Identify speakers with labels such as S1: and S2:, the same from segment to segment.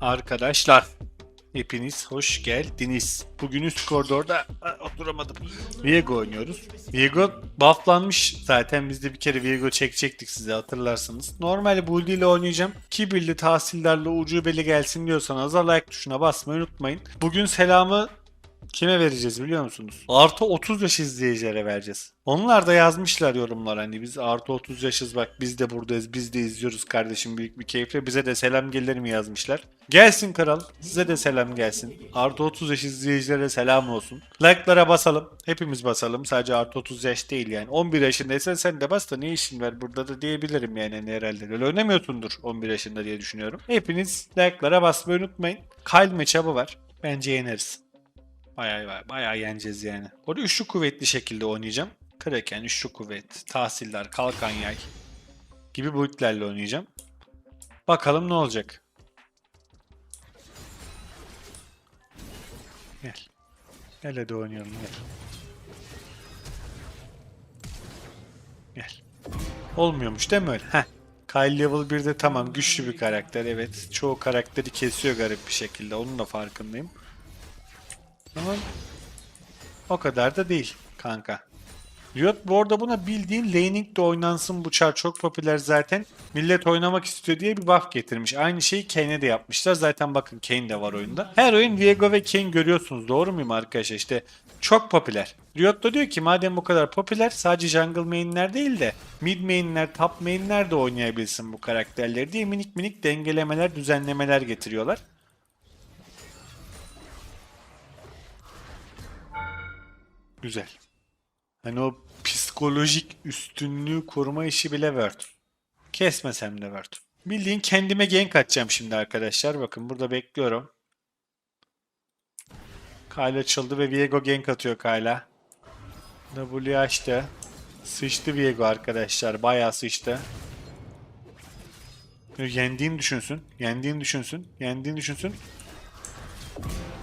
S1: Arkadaşlar hepiniz hoş geldiniz. Bugün üst koridorda oturamadım. Viego oynuyoruz. Viego bufflanmış zaten biz de bir kere Viego çekecektik size hatırlarsınız. Normal build ile oynayacağım. Kibirli tahsillerle ucubeli gelsin diyorsanız da like tuşuna basmayı unutmayın. Bugün selamı Kime vereceğiz biliyor musunuz? Artı 30 yaş izleyicilere vereceğiz. Onlar da yazmışlar yorumlar hani biz artı 30 yaşız bak biz de buradayız biz de izliyoruz kardeşim büyük bir keyifle bize de selam gelir mi yazmışlar. Gelsin kral size de selam gelsin. Artı 30 yaş izleyicilere selam olsun. Like'lara basalım hepimiz basalım sadece artı 30 yaş değil yani. 11 yaşındaysan sen de bas da ne işin var burada da diyebilirim yani hani herhalde. Öyle oynamıyorsundur 11 yaşında diye düşünüyorum. Hepiniz like'lara basmayı unutmayın. Kyle matchup'ı var. Bence yeneriz. Bayağı bayağı yeneceğiz yani. Orada üçlü kuvvetli şekilde oynayacağım. Kraken, üçlü kuvvet, tahsiller, kalkan yay gibi boyutlarla oynayacağım. Bakalım ne olacak. Gel. Gel hadi oynayalım gel. Gel. Olmuyormuş değil mi öyle? Heh. Kyle level 1'de tamam güçlü bir karakter evet. Çoğu karakteri kesiyor garip bir şekilde. Onun da farkındayım. Ama o kadar da değil kanka. Riot bu arada buna bildiğin laning de oynansın bu çar çok popüler zaten. Millet oynamak istiyor diye bir buff getirmiş. Aynı şeyi Kane'e de yapmışlar. Zaten bakın Kane de var oyunda. Her oyun Viego ve Kane görüyorsunuz. Doğru muyum arkadaşlar? İşte çok popüler. Riot da diyor ki madem bu kadar popüler sadece jungle main'ler değil de mid main'ler, top main'ler de oynayabilsin bu karakterleri diye minik minik dengelemeler, düzenlemeler getiriyorlar. Güzel. Hani o psikolojik üstünlüğü koruma işi bile Word. Kesmesem de Word. Bildiğin kendime gank atacağım şimdi arkadaşlar. Bakın burada bekliyorum. Kayla açıldı ve Viego gank atıyor Kayla. W açtı. Sıçtı Viego arkadaşlar. Bayağı sıçtı. Yendiğini düşünsün. Yendiğini düşünsün. Yendiğini düşünsün.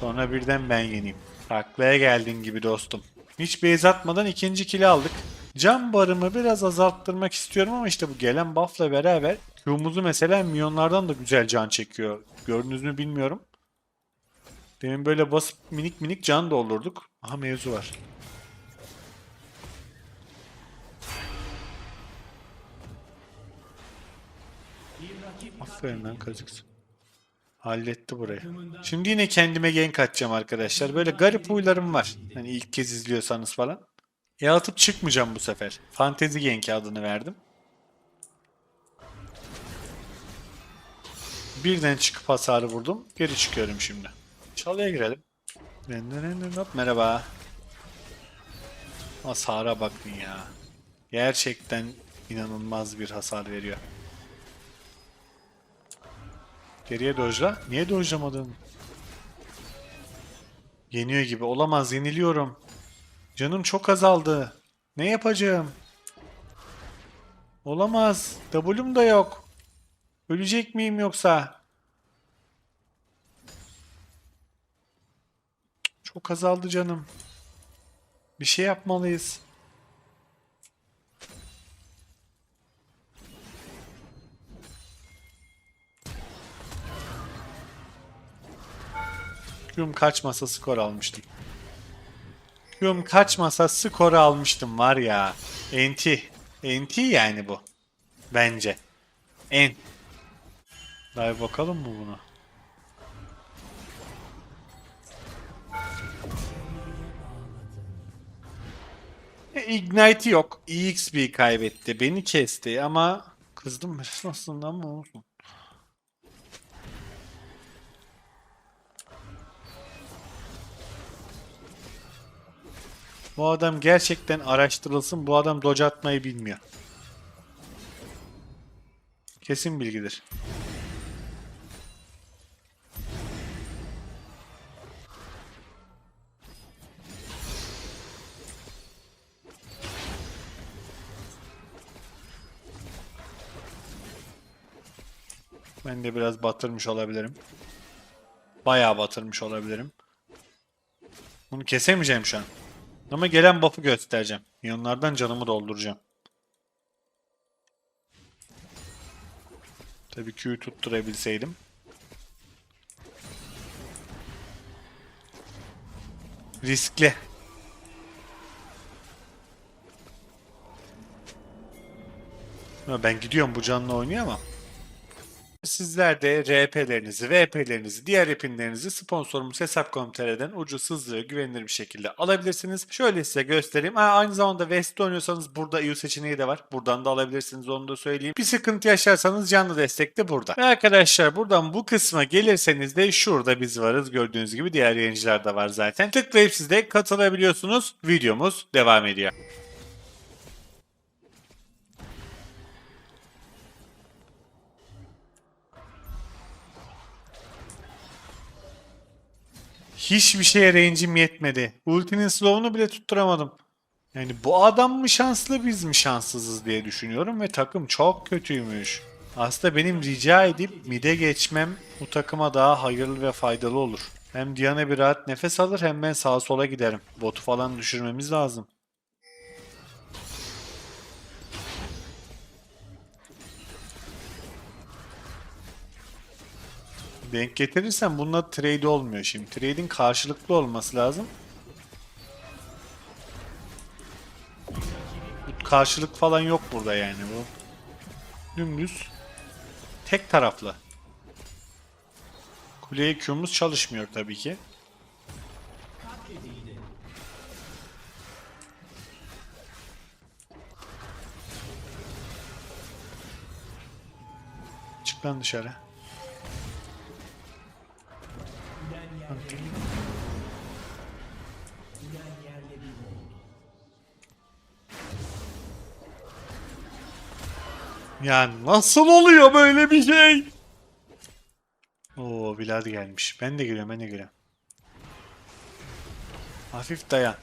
S1: Sonra birden ben yeneyim. Taklaya geldin gibi dostum. Hiç base atmadan ikinci kili aldık. Can barımı biraz azalttırmak istiyorum ama işte bu gelen buff'la beraber Q'muzu mesela milyonlardan da güzel can çekiyor. Gördünüz mü bilmiyorum. Demin böyle basıp minik minik can doldurduk. Aha mevzu var. Aferin lan kazıksın. Halletti burayı. Şimdi yine kendime gank atacağım arkadaşlar. Böyle garip huylarım var. Hani ilk kez izliyorsanız falan. Yalıtıp çıkmayacağım bu sefer. Fantezi gank adını verdim. Birden çıkıp hasarı vurdum. Geri çıkıyorum şimdi. Çalıya girelim. Merhaba. Hasara bakın ya. Gerçekten inanılmaz bir hasar veriyor. Geriye dojla. Niye dojlamadın? Yeniyor gibi. Olamaz. Yeniliyorum. Canım çok azaldı. Ne yapacağım? Olamaz. W'm da yok. Ölecek miyim yoksa? Çok azaldı canım. Bir şey yapmalıyız. Q'm kaçmasa skor almıştım. Q'm kaçmasa skor almıştım var ya. Enti. Enti yani bu. Bence. En. Daha bakalım mı bunu? E, Ignite'i yok. EXP kaybetti. Beni kesti ama kızdım biraz aslında ama olsun. Bu adam gerçekten araştırılsın. Bu adam dodge atmayı bilmiyor. Kesin bilgidir. Ben de biraz batırmış olabilirim. Bayağı batırmış olabilirim. Bunu kesemeyeceğim şu an. Ama gelen buff'ı göstereceğim. Yanlardan canımı dolduracağım. Tabii Q'yu tutturabilseydim. Riskli. Ben gidiyorum bu canlı oynuyor ama. Sizler de RP'lerinizi, VP'lerinizi, diğer epinlerinizi sponsorumuz Hesap.com.tr'den ucuz, hızlı ve güvenilir bir şekilde alabilirsiniz. Şöyle size göstereyim. Ha, aynı zamanda West'te oynuyorsanız burada EU seçeneği de var. Buradan da alabilirsiniz onu da söyleyeyim. Bir sıkıntı yaşarsanız canlı destek de burada. Ve arkadaşlar buradan bu kısma gelirseniz de şurada biz varız. Gördüğünüz gibi diğer yayıncılar da var zaten. Tıklayıp siz de katılabiliyorsunuz. Videomuz devam ediyor. Hiçbir şeye range'im yetmedi. Ultinin slow'unu bile tutturamadım. Yani bu adam mı şanslı biz mi şanssızız diye düşünüyorum ve takım çok kötüymüş. Aslında benim rica edip mid'e geçmem bu takıma daha hayırlı ve faydalı olur. Hem Diana bir rahat nefes alır hem ben sağa sola giderim. Botu falan düşürmemiz lazım. Denk getirirsen bununla trade olmuyor şimdi. Trade'in karşılıklı olması lazım. Karşılık falan yok burada yani bu. Dümdüz. Tek taraflı. Kuleye Q'muz çalışmıyor tabii ki. Çık lan dışarı. Ya nasıl oluyor böyle bir şey? Oo Vlad gelmiş. Ben de geliyorum ben de geliyorum. Hafif dayan.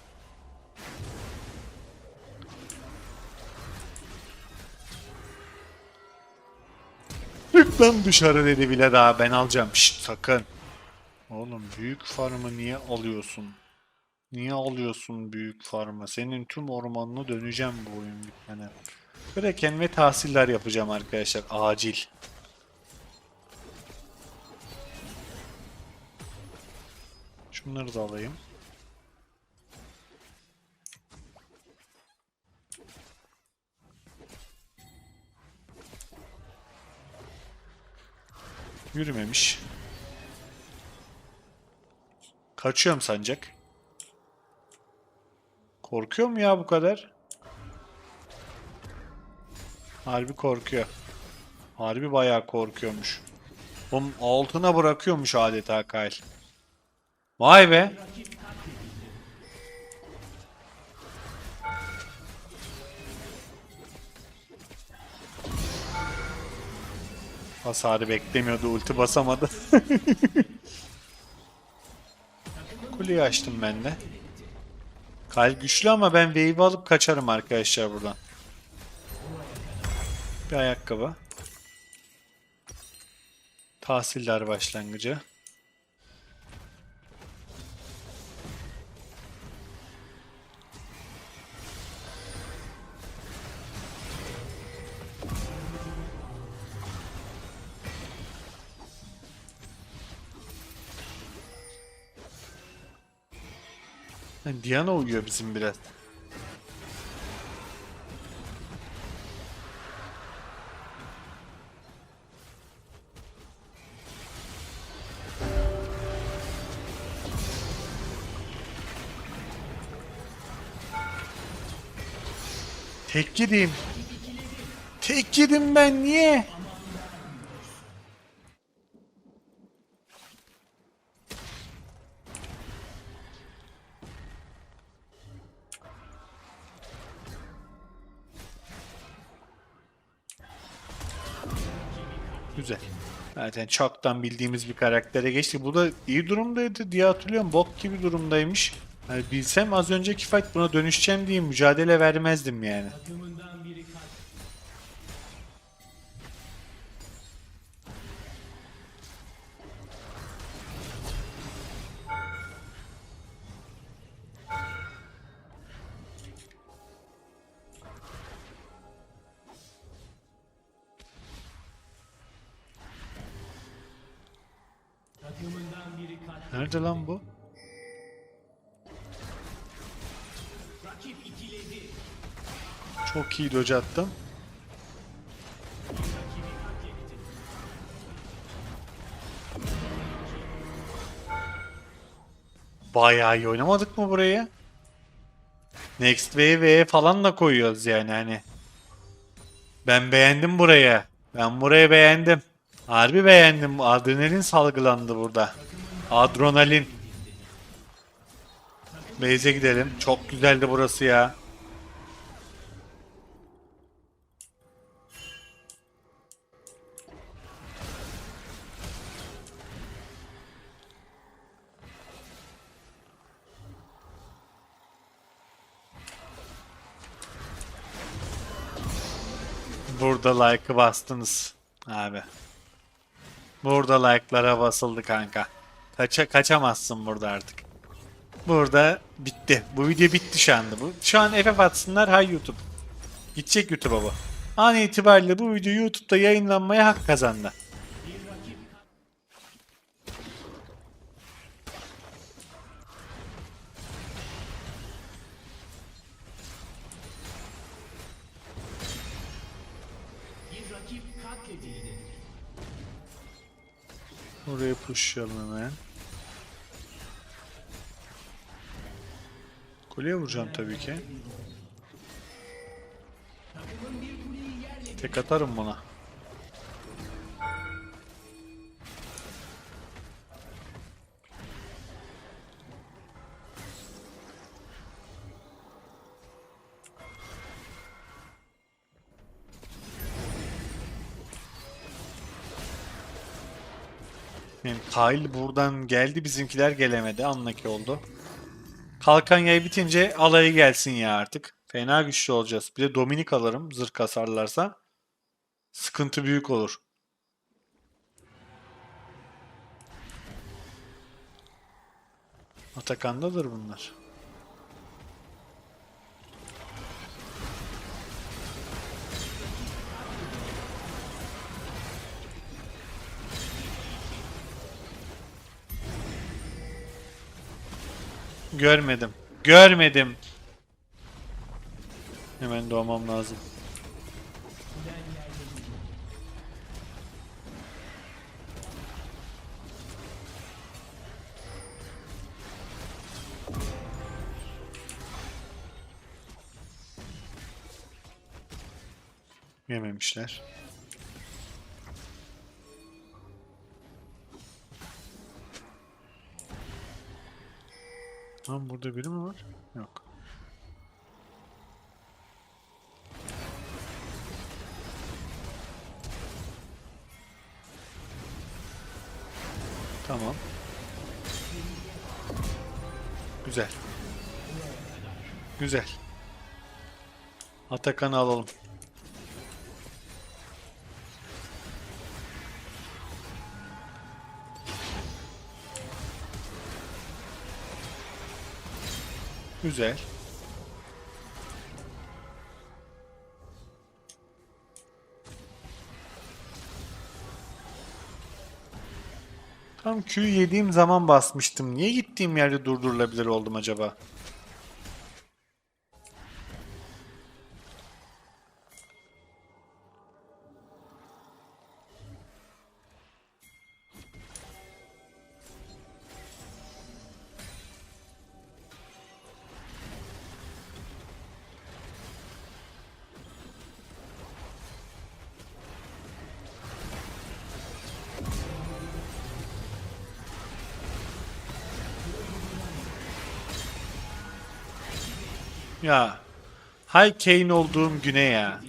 S1: Lan dışarı dedi Vlad daha ben alacağım. Şşt sakın. Oğlum büyük farmı niye alıyorsun? Niye alıyorsun büyük farmı? Senin tüm ormanını döneceğim bu oyun bitmene. Kraken ve tahsiller yapacağım arkadaşlar. Acil. Şunları da alayım. Yürümemiş. Kaçıyorum sancak. Korkuyor mu ya bu kadar? Harbi korkuyor. Harbi bayağı korkuyormuş. Oğlum altına bırakıyormuş adeta Kyle. Vay be. Hasarı beklemiyordu, ulti basamadı. Kuleyi açtım ben de. Kyle güçlü ama ben wave alıp kaçarım arkadaşlar buradan. Bir ayakkabı. Tahsiller başlangıcı. Diana uyuyor bizim biraz. Tek yedim. Tek yedim ben niye? Güzel. Zaten çoktan bildiğimiz bir karaktere geçti. Bu da iyi durumdaydı diye hatırlıyorum. Bok gibi durumdaymış. Yani bilsem az önceki fight buna dönüşeceğim diye mücadele vermezdim yani. Nerede lan bu? Çok iyi dodge attım. Bayağı iyi oynamadık mı burayı? Next Wave falan da koyuyoruz yani hani. Ben beğendim burayı. Ben burayı beğendim. Harbi beğendim. Adrenalin salgılandı burada. Adrenalin. Base'e gidelim. Çok güzeldi burası ya. Burada like'ı bastınız abi. Burada like'lara basıldı kanka. Kaça kaçamazsın burada artık. Burada bitti. Bu video bitti şu anda. Bu şu an FF atsınlar hay YouTube. Gidecek YouTube'a bu. An itibariyle bu video YouTube'da yayınlanmaya hak kazandı. Oraya pushlayalım hemen. Kuleye vuracağım tabii ki. Tek atarım buna. Benim Kyle buradan geldi bizimkiler gelemedi. Anlaki oldu. Kalkan yay bitince alayı gelsin ya artık. Fena güçlü olacağız. Bir de Dominik alırım zırh kasarlarsa. Sıkıntı büyük olur. Atakan'dadır bunlar. Görmedim. Görmedim. Hemen doğmam lazım. Yememişler. Tamam burada biri mi var? Yok. Tamam. Güzel. Güzel. Atakan'ı alalım. Güzel. Tam Q yediğim zaman basmıştım. Niye gittiğim yerde durdurulabilir oldum acaba? Ya. Hay Kane olduğum güne ya.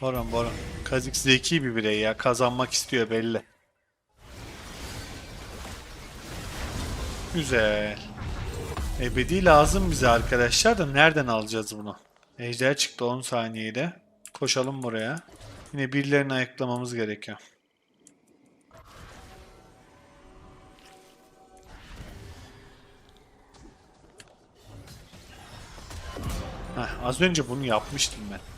S1: Boran Boran. Kazik zeki bir birey ya. Kazanmak istiyor belli. Güzel. Ebedi lazım bize arkadaşlar da nereden alacağız bunu? Ejder çıktı 10 saniyede. Koşalım buraya. Yine birilerini ayıklamamız gerekiyor. Heh, az önce bunu yapmıştım ben.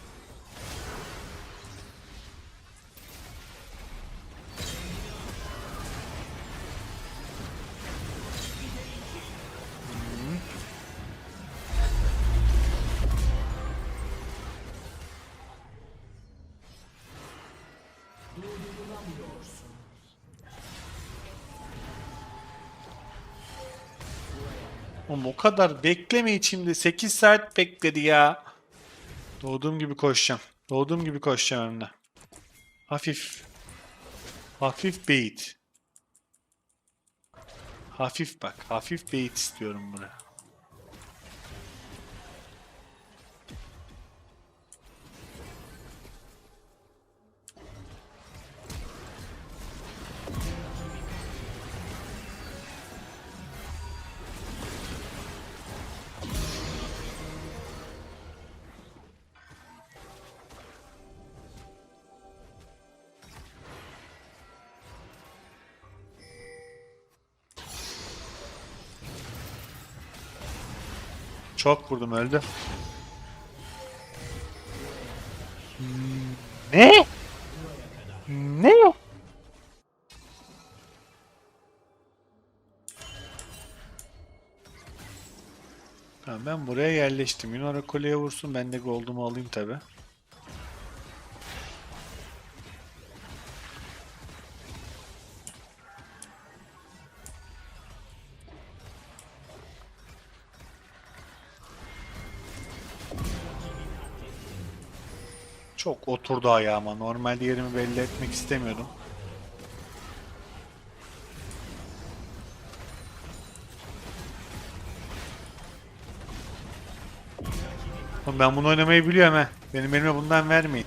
S1: Kadar bekleme içimde 8 saat bekledi ya. Doğduğum gibi koşacağım. Doğduğum gibi koşacağım önüne. Hafif. Hafif bait. Hafif bak. Hafif bait istiyorum buraya. Çok vurdum öldü. Ne? Ne? Tamam ben buraya yerleştim. Yunara kuleye vursun ben de goldumu alayım tabi. Çok oturdu ayağıma. Normalde yerimi belli etmek istemiyordum. Oğlum ben bunu oynamayı biliyorum he. Benim elime bundan vermeyin.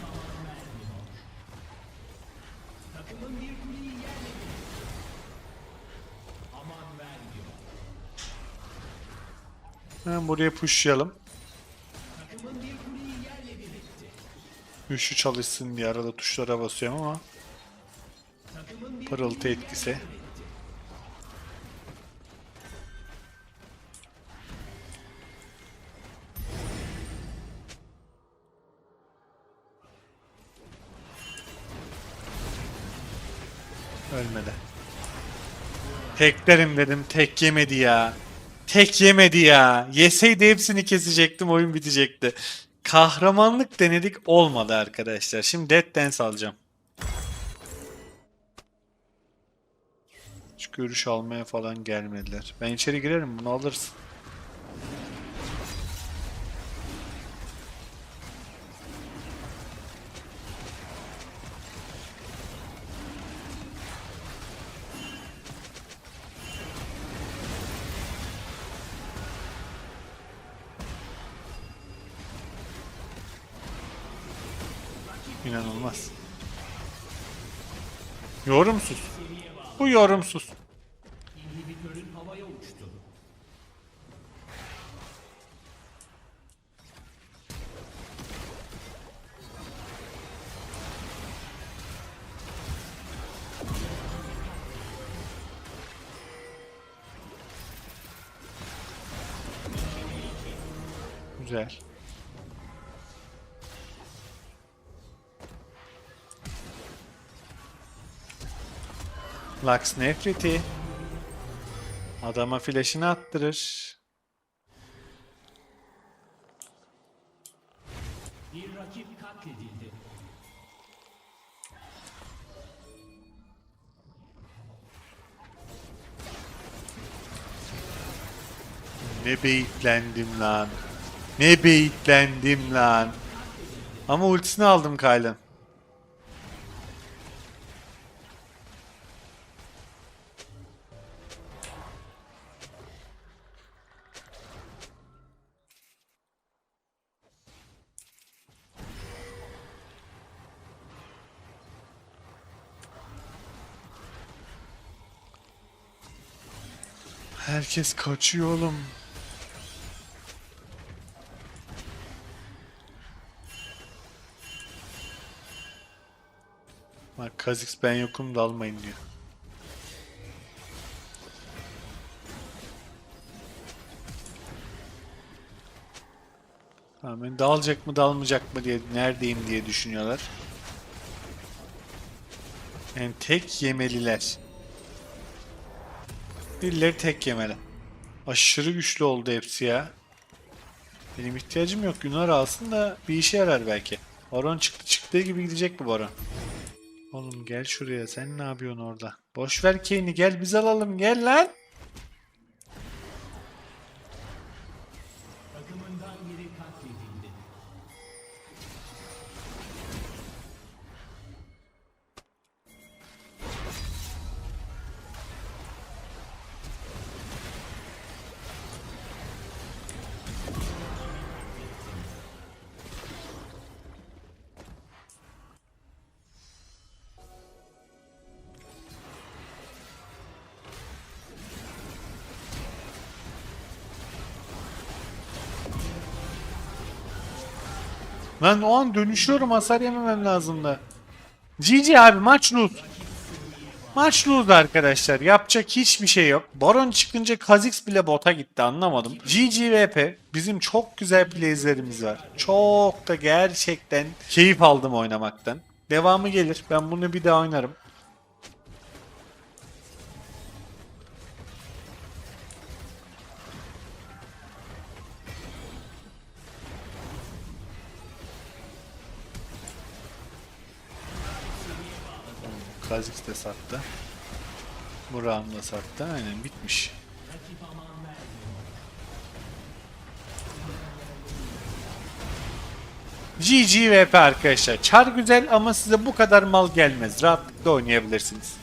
S1: Hemen buraya pushlayalım. Güçlü çalışsın diye arada tuşlara basıyorum ama Pırıltı etkisi. Ölmedi. Teklerim dedim tek yemedi ya. Tek yemedi ya. Yeseydi hepsini kesecektim oyun bitecekti. Kahramanlık denedik olmadı arkadaşlar. Şimdi Dead Dance alacağım. Hiç görüş almaya falan gelmediler. Ben içeri girerim bunu alırız. Yorumsuz. Güzel. Lux nefreti. Adama flash'ını attırır.
S2: Bir rakip katledildi.
S1: Ne beyitlendim lan. Ne beyitlendim lan. Ama ultisini aldım Kyle'ın. Herkes kaçıyor oğlum. Bak Kha'Zix ben yokum da almayın diyor. Tamam, ben dağılacak mı dağılmayacak mı diye neredeyim diye düşünüyorlar. Yani tek yemeliler. Birileri tek yemeli. Aşırı güçlü oldu hepsi ya. Benim ihtiyacım yok. Günar alsın da bir işe yarar belki. Baron çıktı çıktığı gibi gidecek bu Baron. Oğlum gel şuraya. Sen ne yapıyorsun orada? Boş ver Kane'i gel biz alalım gel lan. Lan o an dönüşüyorum hasar yememem lazım da. GG abi maç lose. Maç lose arkadaşlar. Yapacak hiçbir şey yok. Baron çıkınca Kha'Zix bile bota gitti anlamadım. GGVP bizim çok güzel playzlerimiz var. Çok da gerçekten keyif aldım oynamaktan. Devamı gelir. Ben bunu bir daha oynarım. Kha'Zix de sattı. Burak'ım da sattı. Aynen bitmiş. GG VP arkadaşlar. Çar güzel ama size bu kadar mal gelmez. Rahatlıkla oynayabilirsiniz.